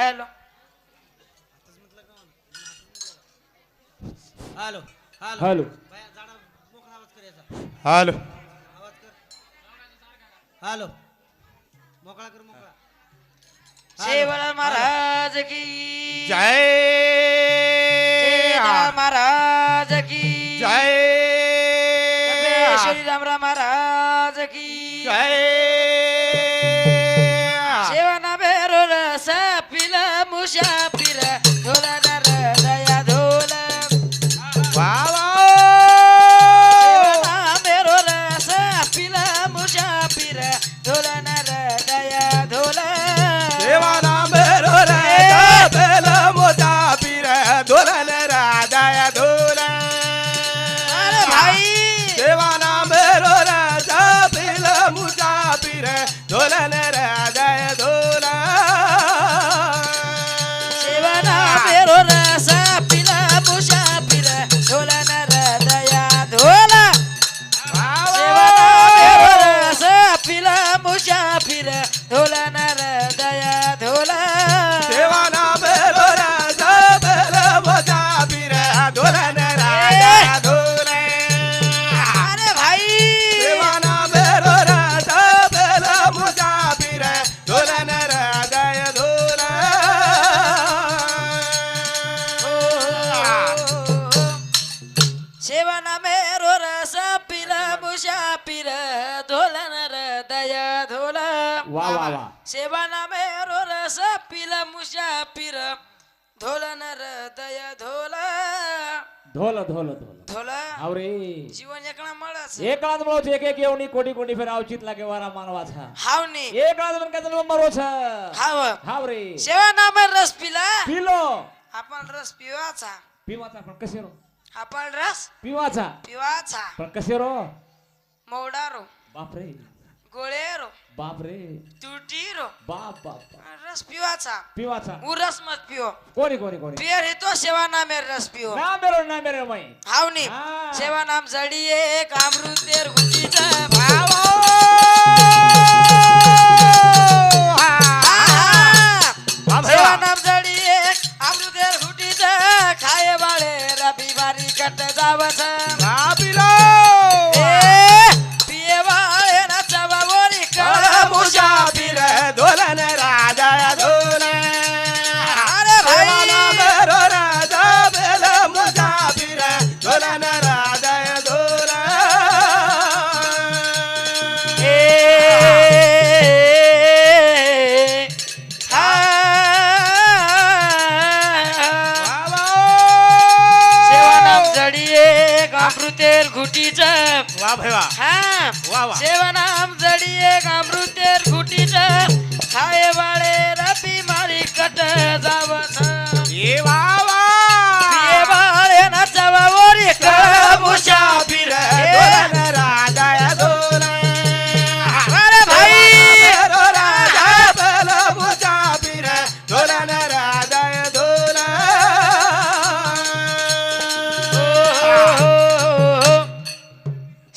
Hello hello hello hello बाया, जाडा मोकळा आवाज कर याचा. हॅलो आवाज कर. हॅलो मोकळा कर मोकळा. शेवळा महाराज की. जय जय महाराज की. जय पिल मुसाफिर धोला नर दया धोला. धोल धोल धोल. धोला. आवरे. जीवन एकणा मळच एक आज म्हणून एक एक येऊनी कोटी कोटी फेर अवचित लागे वारा मानवाचा. हावनी. एक आज म्हणून काय झालं मरो छ हाव. हाव रे सेवना मेर रस पिला. पिलो. आपण रस पिवाचा. पिवाचा पण कसे रो? आपण रस पिवाचा. पिवाचा. पण कसे रो? मौडारो बापरे. गोळेरो बापरे. तुटीरो बाप बाप. रस पिवाचा पिवाचा. उ रस मत पिओ कोणी कोणी कोणी? पियर हे तो सेवा नाम रस पिओ ना मेरो ना मेरो मै हावनी. सेवा नाम जडिये एक अमृतेर गुटीचा अमृतेर गुटीचा वा भाई वा. हा. वा वा. जडिये एक अमृतेर गुटीचा खाये बाळे रबी मारी कट जावस. ये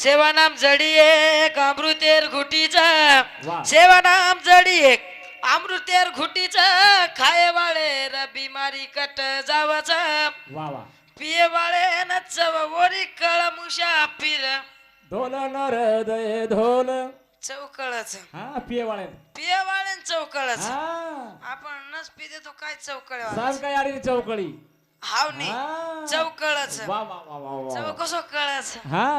सेवा नाम जडी एक अमृतेर घुटीचा. वा. सेवा नाम जडी एक अमृतेर घुटीचा. खाये वाळे र बिमारी कट जावाचा. पिये वाळे नचव वरी कळ मुशा पिर ढोल नर हृदय ढोल. चौकळच. हा पिये वाळे. पिये वाळे चौकळच. हा. आपण नस पी देतो काय चौकळ सांग काय आली चौकळी. हावनी हा. चौकळच. वा वा वा वा चव वा. कसो कळच हा.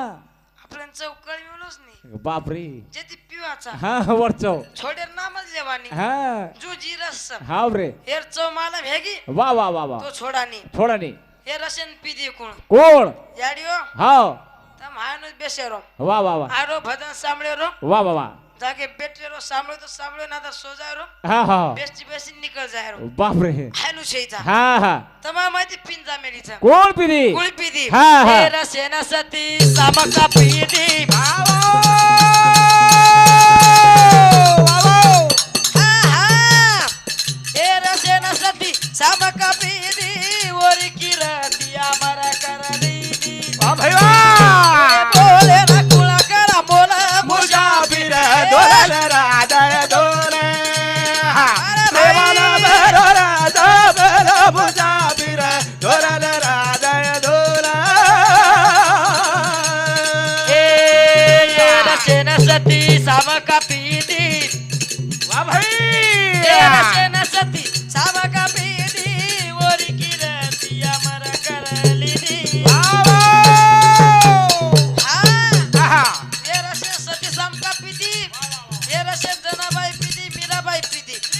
आपल्याला चौकळ मिळूच नाही. बापरे. जे ती पिवाचा. हा वरचव छोडेर नामच लेवानी हा. जुजी रस हाव रे. हेर चव मला भेगी. वा वा वा वा. तो छोडानी. थोडा नाही हे रसन पिदी कोण? कोण? याडियो? हाव तम हायनो बेसेरो वा वा वा. आरो भजन सामळे रो वा वा वा. जाके बेटे रो सामळे तो सामळे ना तर सो जाय रो हा हा. बेस्टी बेसी निकल जाय रो. बापरे. हायनो शेचा हा हा. तमा माहिती पिंजा मेलीचा कोण पिरी कुळी पिदी हा, हा. हे रसेना सती सामका पिदी आहा! हे रसेना सती सामका पिदी ओरी किरती आमरा करदी দিদি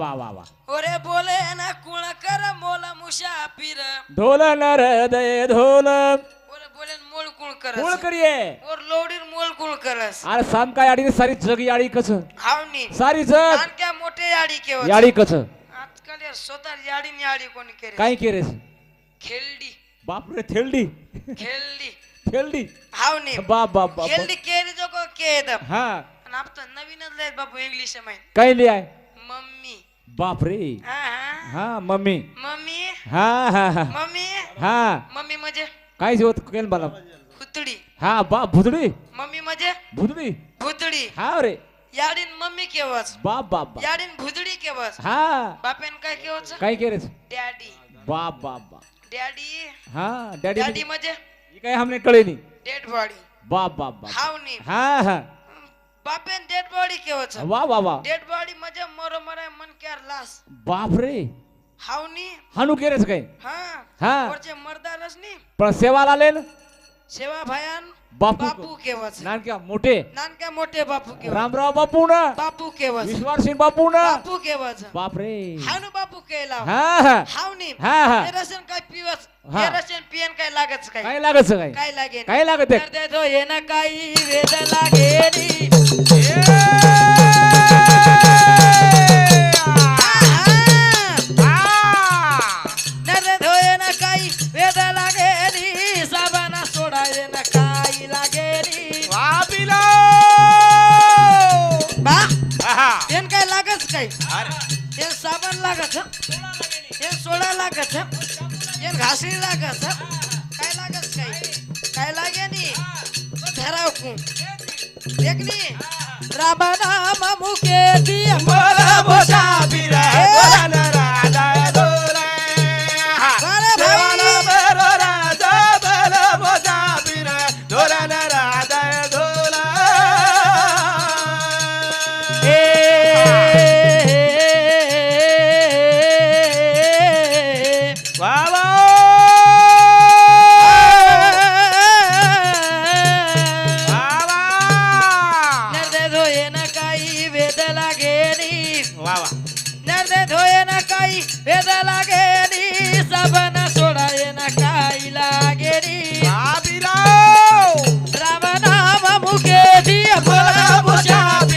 वा वा वा. ओरे बोले ना कुळ कर मोल मुसाफिर ढोल नर हृदय ढोल ओरे बोले मोळ कुळ करस? कोण करिये. ओर लोडीर मोळ कुळ करस? अरे साम काय आडी सारी जग याडी कच हावनी सारी जग. आणक्या मोठे याडी केव याडी कच आजकाल यार स्वतः याडी नि याडी कोणी केले काय केरेस? खेळडी. बापरे थेलडी. खेळडी. थेलडी. हावनी बाप बाप बाप खेळडी केली जो को केद. हा. आणि आपण नवीनच लय बाबू इंग्लिश माहीत काय लिहाय बापरे. हा मम्मी. मम्मी. हा हा हा. मम्मी. हा. मम्मी म्हणजे काय होत केल मला? खुतडी हा बाप भुतडी? मम्मी म्हणजे भुतडी? भुतडी. हा रे. याडीन मम्मी केवच. बाप बाप बाप याडीन भुतडी केवच. हा. बापेन काय केवच? काय केरेस डॅडी. बाप बाप बाप डॅडी. हा डॅडी डॅडी म्हणजे ही काय हमने कळे नाही डेड बॉडी. बाप बाप बाप हावनी. हा हा. बापेन डेड बॉडी केवच. वा वा वा. डेड बॉडी म्हणजे मरो मराय मन क्यार लास. बाप रे हावनी. हानू केरेस काय? हा. हा. वरचे मर्दानच नी? पण सेवाला आले ना? सेवा नानक्या मोठे. बापू केवच. रामराव बापू ना? बापू केवच. विश्वास सिंग बापू ना? बापू केवच. बाप रे हावनु बापू केला. हा हा. हावनी. हा, हा. रसन काय पिवच. हे. रसन पियन काय लागत काय? काय लागत काय? काय लागे काय लागत? आहे? तर ते तो ये ना काही वेद लागे घासणी लागत काय लागत काय काय लागे नी धराव कु देखनी राबना ममुके दिया अरे नर्दे धोये ना काही वेद लागे नी सबन सोडाये ना काही लागे नी राम नाम मुखे दिया बोला मुझा हृदय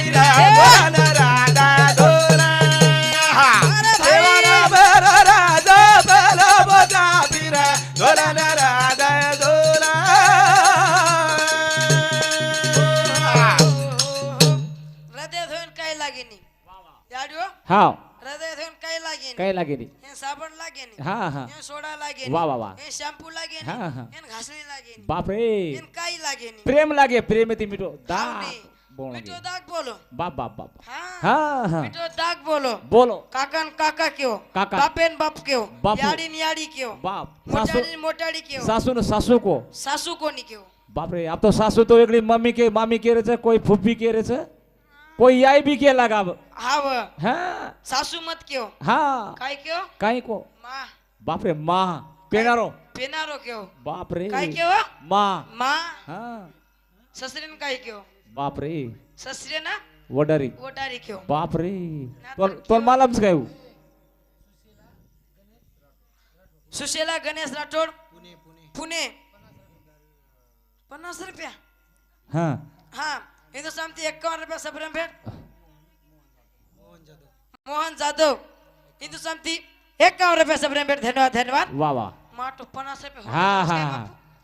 काय लागे नी काय लागेल हे साबण लागे नी हा हा हे सोडा लागे वा, वा, वा. हे शॅम्पू लागे नी हा, हा. हे घासणी लागे नी बाप रे हे काही लागे नी प्रेम लागे प्रेम ती मिठो दा हावनी. बोल मिठो दाग बोलो बाप बाप बाप हाँ हा हा मिठो दाग बोलो बोलो काकान काका क्यों काका. बापेन बाप क्यों बापू. याडीन याडी क्यों बाप सासू मोटाड़ी मोटाड़ी क्यों सासू न सासू को सासू को नहीं क्यों बाप रे अब तो सासू तो वेगळी मम्मी के मामी के रेच कोई फुफ्फी के रेच कोई याय भी के लगा हा। सासू मत क्यों? हा। काय क्यों? काय को? माँ। बाप रे मा. पेनारो. पेनारो क्यों? बाप रे काय क्यों? मा. माँ. हा. ससरेन काय क्यों? बाप रे ससरे ना वडारी वोटारी क्यों? बाप रे तोल तोल मालमच काय हो? सुशेला गणेश राठोड? पुणे पुणे. पुणे. पन्नास रुपया. हा. हा. सांगते एक्कावन्न रुपया सबरम भेट मोहन जाधव हिंदू समती एकावन्न रुपयाचा प्रेम भेट धन्यवाद धन्यवाद वा वा माटो पन्नास रुपये हा हा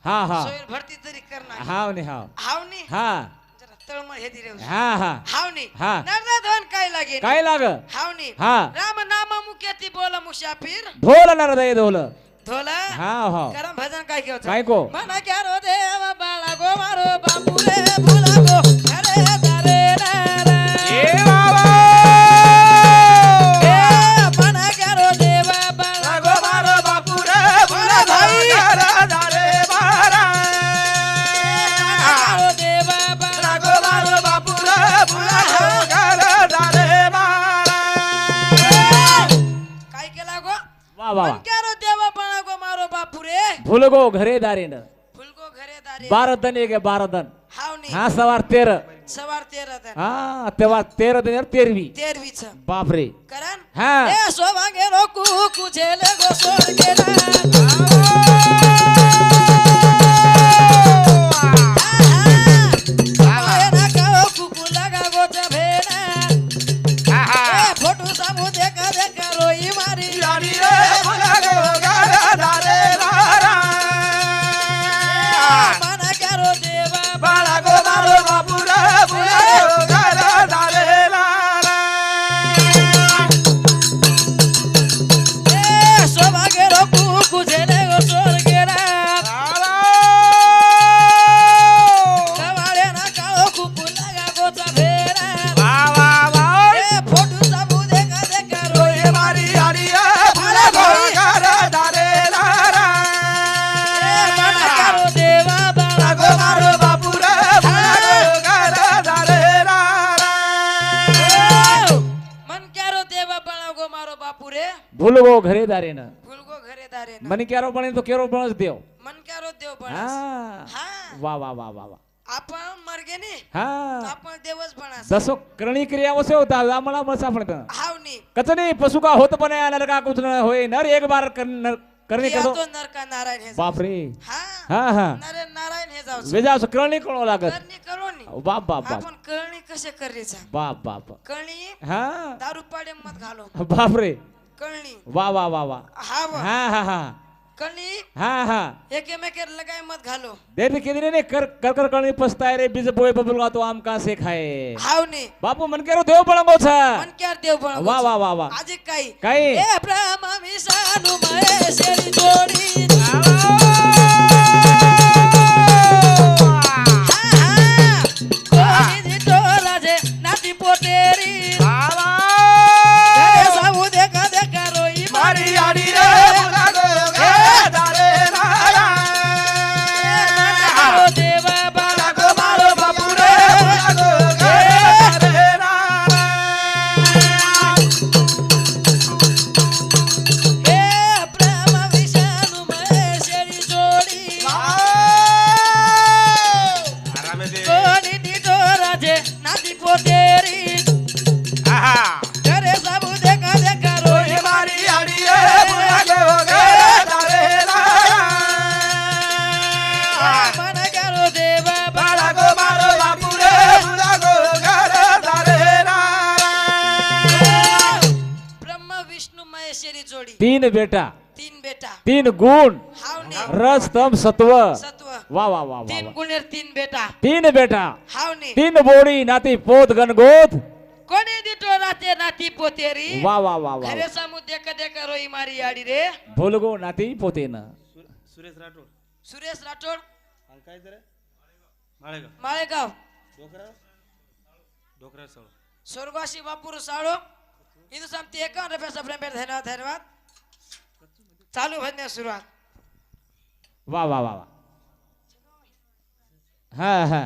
हा हा सोयर भरती तरी करणार हाव नी हाव हावनी हा जरा तळमळ हे दिले हा हा हावनी हा. नर्दा धन काय लागेल काय लाग हावनी हा. राम नाम मुख्यती बोला मुसाफिर ढोल नरदय ढोल हा हो करम भजन काय केवचं काय को मना क्या रो देव बाळा गो मारो रे भुला गो वा वा मन क्या रो देव बाळा गो मारो बापू रे भूल गो घरे दारेन फुलगो घरे दारे बारह दन एक बारह दन. हावनी हा सवार तेर. सवार तेरा दन. हा तेव्हा तेरह दिन तेरवी. तेरवीच. बापरे. करण. हा. ए सोवांगे रो कुकू झेले घरे दारे ना. मन क्यारो बने तो केरो बनच देव मन क्या रो देव हा बणास हा वा वा वा वा वा आपण मरगे नी हा आपण देवच बणास जसो करणी क्रिया वसे होता आम्हाला मग सापडत हावनी कचनी पशु का होत पण आला का कुछ न होय नर एक बार कर- नर- करणी या करो तो नरका नारायण हे जाऊ. बापरे हा हा हा नरे नारायण हे जाऊ वेजा करणी कोण लागत करणी करू नी बाप बाप बाप आपण कळणी कसे करायचा बाप बाप कळणी हा कळणी वा वा वा वा. हा व. हा हा हा. कळणी हा हा. एकेमेके लगाय मत घालो. देख किती ने कर कर कर करणी पछताय रे बीज पोय बबुल तो आम का से खाए हावनी बापू मन केरो देव पळंगो छ मन क्या देव बण वा वा वा वा. आज काही. काही? ए ब्रह्मा विष्णू महेश्वरी जोडी. बेटा। तीन बेटा। तीन गुण। रस तम सत्व। वाह वाह वा तीन गुण तीन बेटा। तीन बेटा। हावनी। तीन बोडी नाती पोत गणगोत। कोणी दिटो नाते नाती पोतेरी? वाह वा वा वा। खरे समुद्र कदे करो इमारी आडी रे। भोलगो नाती पोते ना सुरेश राठोड। सुरेश राठोड। काय तर माळेगाव। माळेगाव। डोकरा डोकरा सोळो। स्वर्गाशी बापूर साळो। हिंदू समती एकावन्न रुपयाचा प्रेम धन्यवाद धन्यवाद। चालू भजण्या सुरुवात वा वा वा वा हा हा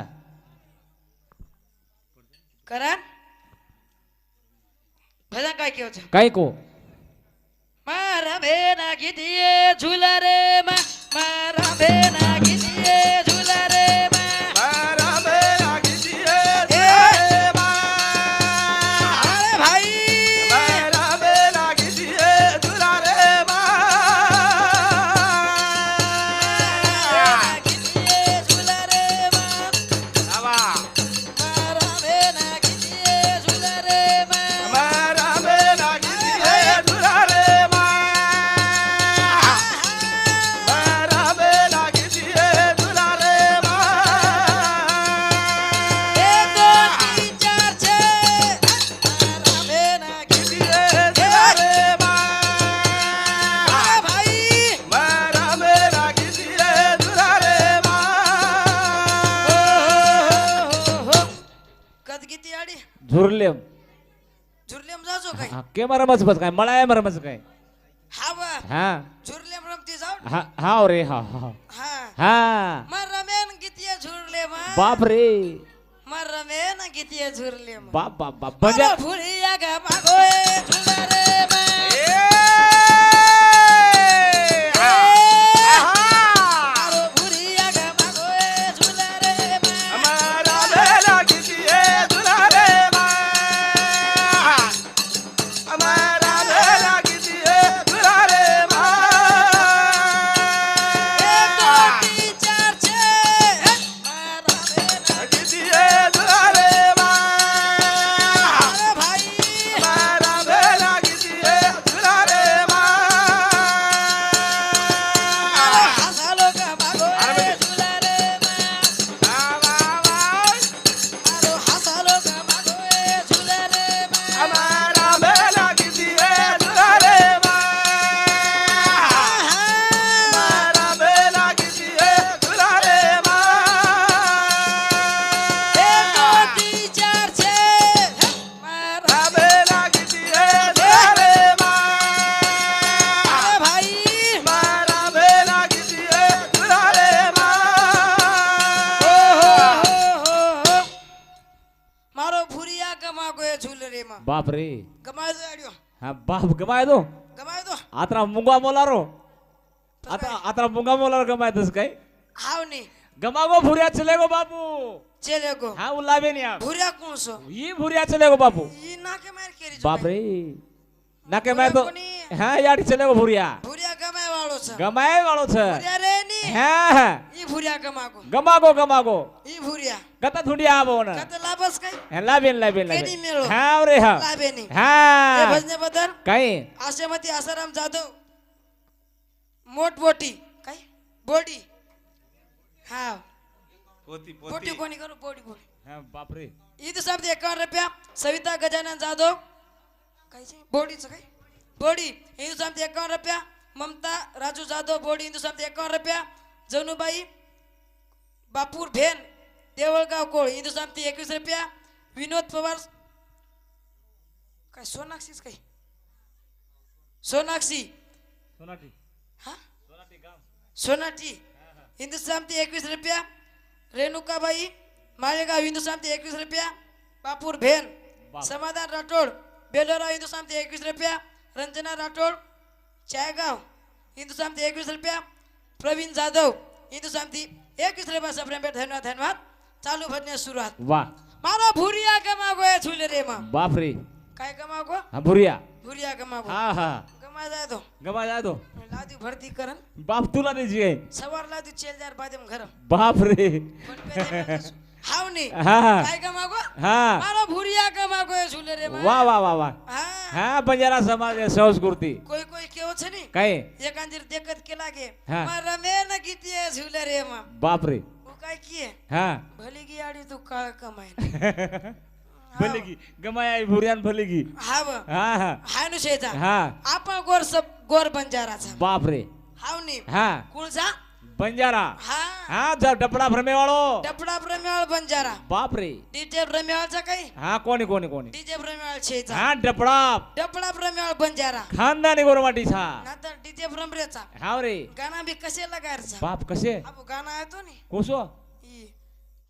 करण भजन काय केवचं काय को मारा भेना कितीये झुला रे मा मारा के रमच बस काय? मला आहे रमच काय? हा बा. हा. झुरलेम रमती जाऊ हा हा रे हा हा. हा. हा. रमेन किती झुरले मा बाप रे. रमेन किती झुरले मा बाप बाप बाप. बजा भुरिया गा मागोय झुला बाप रे. Gamado. हा बाप गमाय दो. आता मुंगा मोलारो आता आता मुंगा बोलारो गमायतोस काय? हाव ने. गमागो भुऱ्या चले गो बापू. चले गो. हा उलाबे ने आप भुऱ्या कोण सो? ये भुऱ्या चले गो बापू. ये ना के मार केरी बाप रे. નાકે ભાઈ હા યાર ચલે ભૂરિયા ભૂરિયા ગમાય વાળો છે ગમાય વાળો છે ભૂરિયા રે ની હા હા ઈ ભૂરિયા ગમાગો ગમાગો ગમાગો ઈ ભૂરિયા ગતા ધુંડિયા આવો ને ગતા લાબસ કઈ હે લાબેન લાબેન લાબેન કેડી મેળો હા રે હા લાબેની હા એ ભજને બદર કઈ આશેમતી આસારામ જાધવ મોટ બોટી કઈ બોડી હા પોતી પોતી પોટી કોની કરું બોડી બોડી હા બાપરે ઈ તો શબ્દ 51 રૂપિયા સવિતા ગજાનન જાધવ कायचे बोडीचं काय? बोडी. हिंदू सामती एकावन्न रुपया. ममता राजू जाधव बोडी हिंदू सामती एकावन्न रुपया. जनुबाई बापूर भेन देवळगाव कोळ हिंदू सामती एकवीस रुपया. विनोद पवार काय सोनाक्षीच काही सोनाक्षी. सोनाटी. सोनाटी हिंदू सामती एकवीस रुपया. रेणुकाबाई माळेगाव हिंदू सामती एकवीस रुपया. बापूर भेन. समाधान राठोड. बेलोरा हिंदू सामती एकवीस रुपया रंजना राठोड चायगाव हिंदू सामती एकवीस रुपया प्रवीण जाधव हिंदू सामती एकवीस रुपया. सप्रेम धन्यवाद धन्यवाद. चालू भजण्यास सुरुवात. वा. मारो भुरिया गमागो या झुले रे मा? बाप रे काय गमागो हा भुऱ्या भुरिया गमागो हा हा. गमा जाय तो. गमा जा दो लादी भरती करन बाप तुला द्यायची आहे. सवार लादी चेल जार बादेम घर. बाप रे हा. काय हा. रे वा वा वा वा. हा. हा बंजारा समाज संस्कृती. कोई कोई केव छ नी. काय? एकांदीर देखत केला गे रमे मा किती झुले रे बापरे. काय किये हा. भली गी आडी तू काळ कमाय. भले की गमाया भुर्यान भले हा हा हाय हा. गोर सब गोर बंजाराचा. बापरे. हाव नी हा. कुळजा? बंजारा हाँ जब डपड़ा भ्रमे वालो डपड़ा भ्रमे वाल बंजारा बाप रे डीजे भ्रमे वाल जा कहीं हाँ कौनी कौनी कौनी डीजे भ्रमे वाल छेता हाँ डपड़ा डपड़ा भ्रमे वाल बंजारा खानदा नहीं करूँगा डी था ना तो डीजे भ्रम रहता हाँ रे गाना भी कसे लगाया रचा बाप कसे अब गाना है तो नहीं कौसो